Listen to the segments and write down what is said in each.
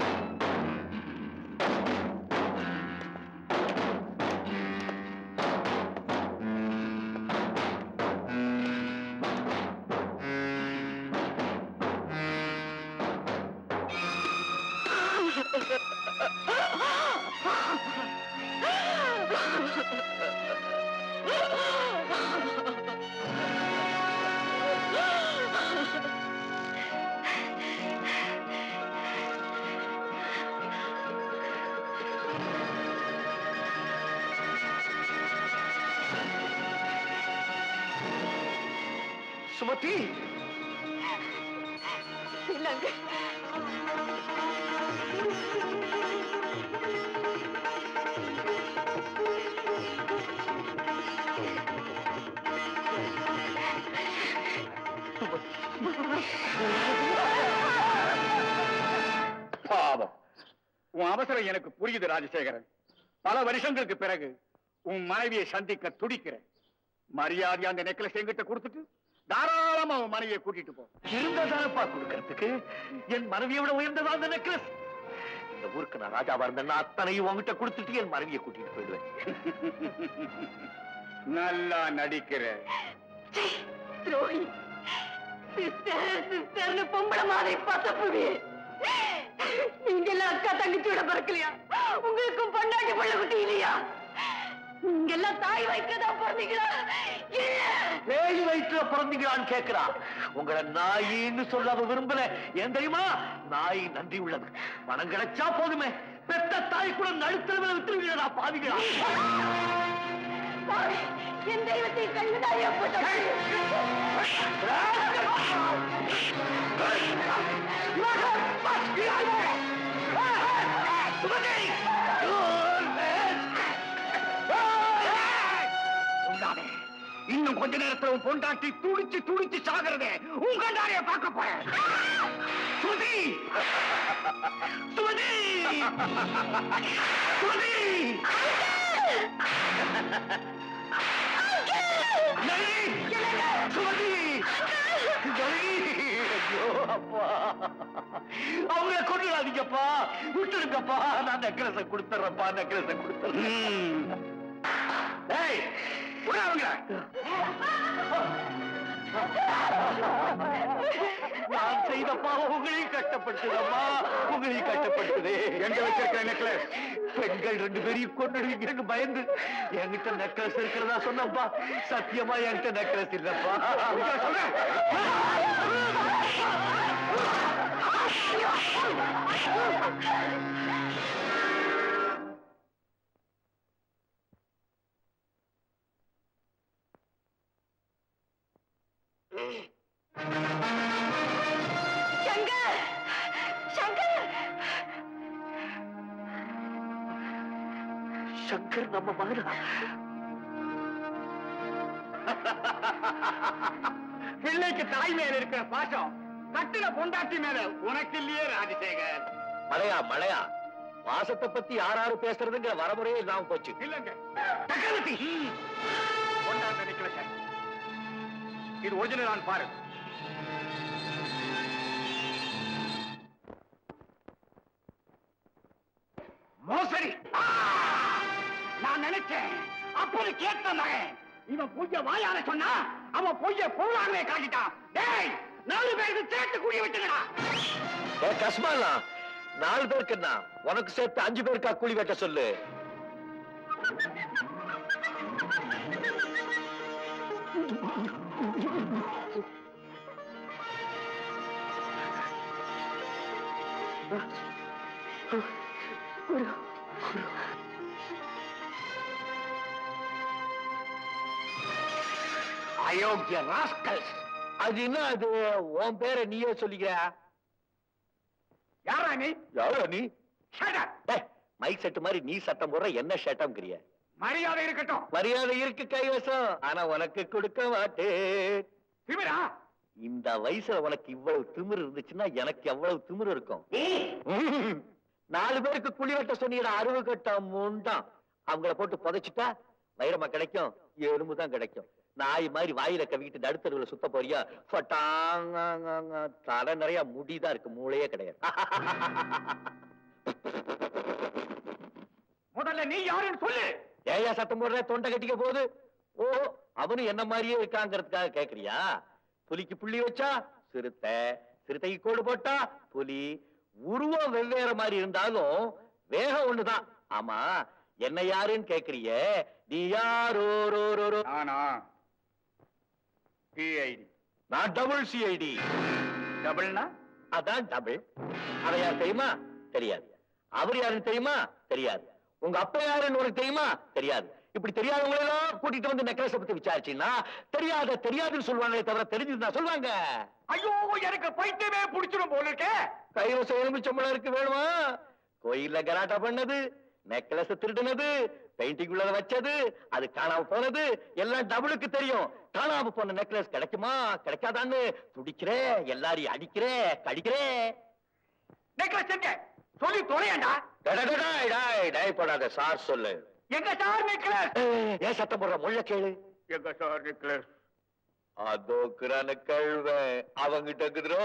you Sumathi. இல்லங்க பாவம். உன் அவசரம் எனக்கு புரியுது ராஜசேகரன். பல வருஷங்களுக்கு பிறகு உன் மனைவியை சந்திக்க துடிக்கிறேன். மரியாதையா அந்த நெக்லஸ் என்கிட்ட கொடுத்துட்டு தாராளமா உன் மனைவியை கூட்டிட்டு போ. இருந்ததானப்பா கொடுக்கறதுக்கு? என் மனைவியை விட உயர்ந்ததா அந்த நெக்லஸ் இந்த ஊருக்கு நான் ராஜாவா இருந்தேன்னா அத்தனையும் உங்ககிட்ட கொடுத்துட்டு என் மனைவியை கூட்டிட்டு போயிடுவேன். நல்லா நடிக்கிற. துரோகி. சிஸ்டர் சிஸ்டர்னு பொம்பளை மாதிரி பத்தப்புவி நீங்க எல்லாம் அக்கா தங்கச்சியோட பிறக்கலையா? உங்களுக்கும் பொண்டாட்டி பிள்ளை குட்டி இல்லையா? நீங்க எல்லாம் தாய் வைக்கதான் பிறந்தீங்களா பேய் வயிற்றுல பிறந்தீங்களான்னு கேக்குறா உங்களை நாயின்னு சொல்ல அவ விரும்பல ஏன் தெரியுமா நாய் நன்றி உள்ளது பணம் கிடைச்சா போதுமே பெத்த தாய் கூட நடுத்தரவில் விட்டுருவீங்களா பாவிகளா பாவி, என் தெய்வத்தை கண்டுதாயா நேரத்துல உன் பொண்டாட்டி துடிச்சு துடிச்சு சாகிறதே உன் கண்டாரிய பார்க்க போறேன். நளினி! ஐயோ, அப்பா. அவங்கள கொண்டுடாதீங்கப்பா விட்டுருங்கப்பா. நான் நெக்லஸ கொடுத்துறேன்ப்பா. நெக்லஸ கொடுத்துறேன். நான் செய்த பாவம் உங்களையும் கஷ்டப்படுத்துதம்மா உங்களையும் கஷ்டப்படுத்துதே. எங்க வச்சிருக்கிற நெக்லஸ் பெண்கள் ரெண்டு பேரையும் கொண்டுடுவீங்கன்னு பயந்து. என்கிட்ட நெக்லஸ் இருக்கிறதா சொன்னப்பா. சத்தியமா என்கிட்ட நெக்லஸ் இல்லப்பா. சொல்றேன். சங்கர்! நம்ம மகனா பிள்ளைக்கு தாய் மேல இருக்கிற பாசம் கட்டில பொண்டாட்டி மேல உனக்கு இல்லையே ராஜசேகர். மழையா மழையா வாசத்தை பத்தி யாராரு பேசுறதுங்கிற வரமுறையே இல்லாம போச்சு. இல்லங்க. சக்கரவர்த்தி நிக்கல இது ஒரிஜினல் நான் பாரு மோசடி. ஆ! நான் நினைச்சேன். அப்போது கேட்ட மகன். இவன் பொய்ய வாயால சொன்னா அவன் பொய்ய பொருளாகவே காட்டிட்டான். டேய் நாலு பேருக்கு சேர்த்து கூடிய விட்டுங்கடா. ஏ கஸ்மாலா நாலு பேருக்கு என்ன உனக்கு சேர்த்து அஞ்சு பேருக்கா கூலி வெட்ட சொல்லு. அயோக்கிய ராஸ்கல்ஸ் அது என்ன அது? உன் பேரை நீயே சொல்லிக்கிற. யாரா நீ யாரோ நீ மைக் செட்டு மாதிரி நீ சட்டம் போடுற என்ன ஷட்டம் கிரிய மரியாதை இருக்கட்டும். மரியாதை இருக்கு கைவசம். ஆனா உனக்கு கொடுக்க மாட்டேன். திமிரா? இந்த வயசுல உனக்கு இவ்வளவு திமிரு இருந்துச்சுன்னா எனக்கு எவ்வளவு திமிரு இருக்கும். நாலு பேருக்கு குழி வெட்ட சொன்னீங்க அறுவு கட்ட முண்டாம் அவங்கள போட்டு புதைச்சிட்டா வைரமா கிடைக்கும் எலும்பு தான் கிடைக்கும். நாய் மாதிரி வாயில கவிக்கிட்டு நடுத்தருவுல சுத்த போறியா? தலை நிறைய முடிதான் இருக்கு. மூளையே கிடையாது. முதல்ல நீ யாருன்னு சொல்லு. ஏயா சத்தம் போடுற? தொண்டை கட்டிக்க போகுது. ஓ அவனும் என்ன மாதிரியே இருக்காங்கிறதுக்காக கேக்குறியா? புலிக்கு புள்ளி வச்சா சிறுத்தை. சிறுத்தைக்கு கோடு போட்டா புலி. உருவம் வெவ்வேறு மாதிரி இருந்தாலும் வேகம் ஒண்ணுதான். ஆமா என்ன யாருன்னு கேக்குறிய? நீ யாரோ? நானா? பிஐடி நான் டபுள் சிஐடி டபுள்னா அதான் டபுள் அவ யார் தெரியுமா? தெரியாது. அவர் யாருன்னு தெரியுமா? தெரியாது. உங்க அப்பா யாருன்னு உனக்கு தெரியுமா? தெரியாது. இப்படி தெரியாதவங்க எல்லாம் கூட்டிட்டு வந்து நெக்லஸ் பத்தி விசாரிச்சீங்கன்னா தெரியாத தெரியாதுன்னு சொல்லுவாங்களே தவிர தெரிஞ்சிருந்தா சொல்லுவாங்க. ஐயோ எனக்கு பைத்தியமே புடிச்சிடும் போல இருக்கே. கைவசம் எலுமிச்சம்பளம் இருக்கு வேணுமா? கோயில்ல கலாட்டா பண்ணது நெக்லஸ் திருடினது பெயிண்டிங் உள்ளத வச்சது அது காணாம போனது எல்லாம் டபுளுக்கு தெரியும். காணாம போன நெக்லஸ் கிடைக்குமா? கிடைக்காதான்னு துடிக்கிறே எல்லாரையும் அடிக்கிறே கடிக்கிறே. நெக்லஸ் எங்க? சொல்லி தொலையண்டா. டேய், டேய், போடாத சார் சொல்லு. எங்க சார் நெக்லஸ்? ஏன் சத்தம் போடுற முள்ள கேளு. எங்க சார் நெக்லஸ்? அதோக்குறான கழுவன் அவங்கிட்ட இருக்குதுரோ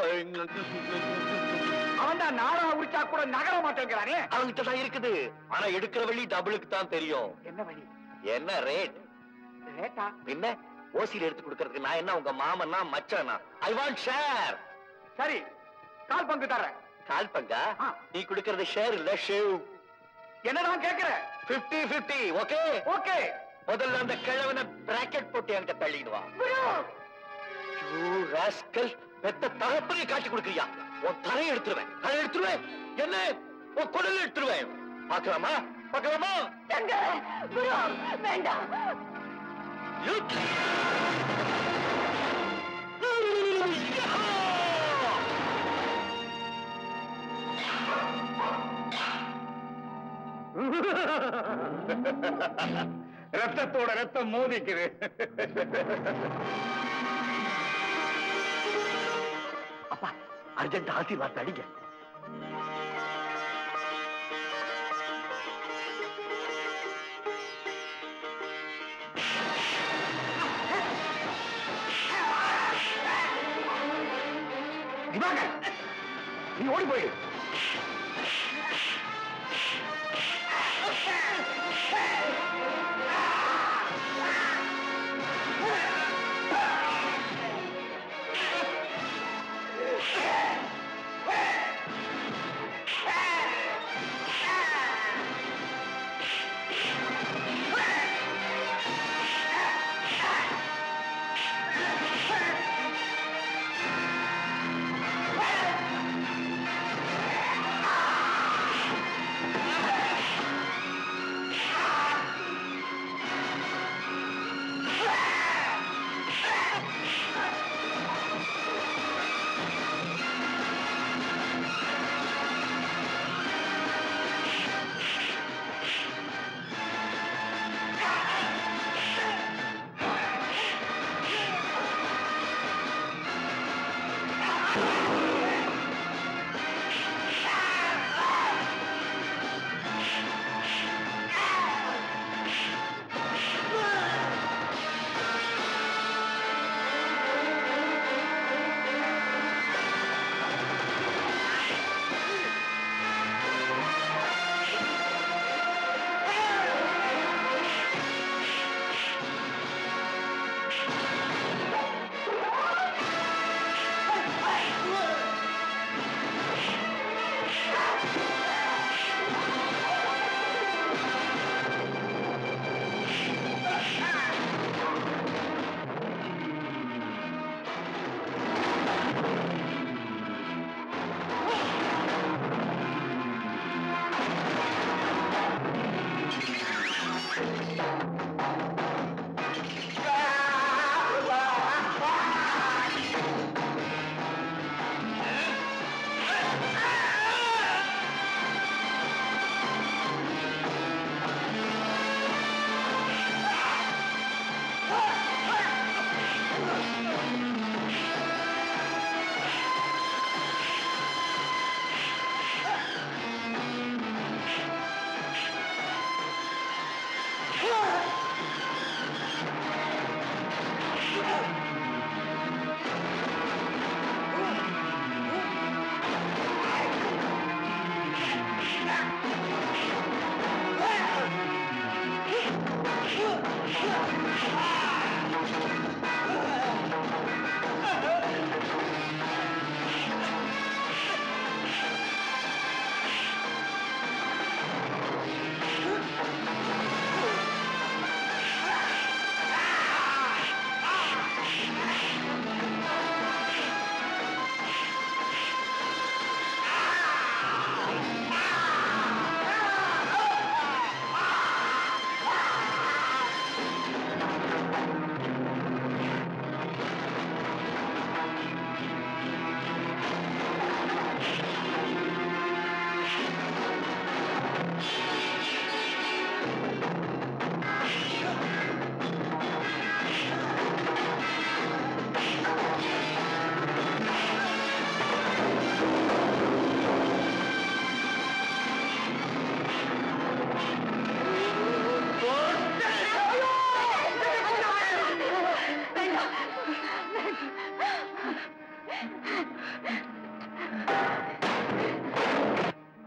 அவன் தான் நாடா உரிச்சா கூட நகர மாட்டேங்கிறானே. அவங்கிட்ட தான் இருக்குது. ஆனா எடுக்கிற வழி டபுளுக்கு தான் தெரியும். என்ன வழி? என்ன ரேட் ரேட்டா பின்ன ஓசியில் எடுத்து கொடுக்கறதுக்கு நான் என்ன உங்க மாமன்னா மச்சானா? ஐ வாண்ட் ஷேர் சரி கால் பங்கு தர்றேன். கால் பங்கா. நீ கொடுக்கறது ஷேர் இல்ல ஷேவ் என்னதான் கேக்குற 50 50 ஓகே ஓகே. முதல்ல அந்த கிழவனை பிராக்கெட் போட்டு என்கிட்ட தள்ளிடுவா. குரு! யூ ராஸ்கல் பெத்த தகப்பனை காட்டி கொடுக்கறியா? உன் தலையை எடுத்துருவேன். தலை எடுத்துருவேன். என்ன? உன் குடல் எடுத்துருவேன். பார்க்கலாமா? பார்க்கலாமா? சங்கர் குரு வேண்டாம்! ரத்தத்தோட ரத்தம் மோதிக்குது. அப்பா அர்ஜென்ட் ஆசீர்வாத் அடிங்க. நீ ஓடி போயிடு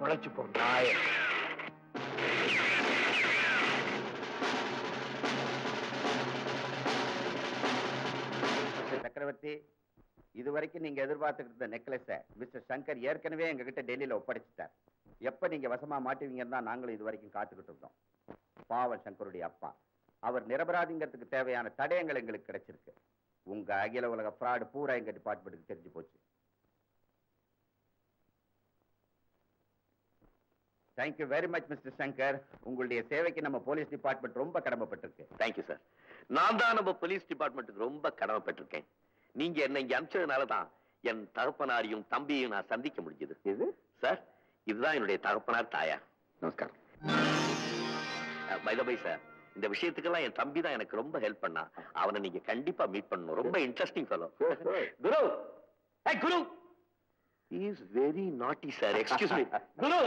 குழைச்சு போ நாய. சக்கரவர்த்தி இதுவரைக்கும் நீங்க எதிர்பார்த்துக்கிட்ட நெக்லஸை மிஸ்டர் சங்கர் ஏற்கனவே எங்ககிட்ட டெல்லியில ஒப்படைச்சிட்டார். எப்போ நீங்க வசமா மாட்டுவீங்கன்னு தான் நாங்களும் இது வரைக்கும் காத்துக்கிட்டு இருந்தோம். பாவன் சங்கருடைய அப்பா. அவர் நிரபராதிங்கிறதுக்கு தேவையான தடயங்கள் எங்களுக்கு கிடைச்சிருக்கு. உங்க அகில உலக ஃப்ராடு பூரா எங்க டிபார்ட்மெண்ட்டுக்கு தெரிஞ்சு போச்சு. Thank you very much mister Shankar உங்களுடைய சேவைக்கு நம்ம போலீஸ் டிபார்ட்மெண்ட் ரொம்ப கடமைப்பட்டிருக்கு. தேங்க்யூ சார் நான் தான் நம்ம போலீஸ் டிபார்ட்மெண்ட்டுக்கு ரொம்ப கடமைப்பட்டிருக்கேன். நீங்க என்ன இங்க அனுப்பிச்சதுனால தான் என் தகப்பனாரையும் தம்பியையும் நான் சந்திக்க முடிஞ்சது. இது சார் இதுதான் என்னுடைய தகப்பனார் தாயார். நமஸ்காரம். பை சார் இந்த விஷயத்துக்கெல்லாம் என் தம்பி தான் எனக்கு ரொம்ப ஹெல்ப் பண்ணா. அவனை நீங்க கண்டிப்பா மீட் பண்ணணும். ரொம்ப interesting fellow Guru! Guru! Is very naughty sir excuse me Guru!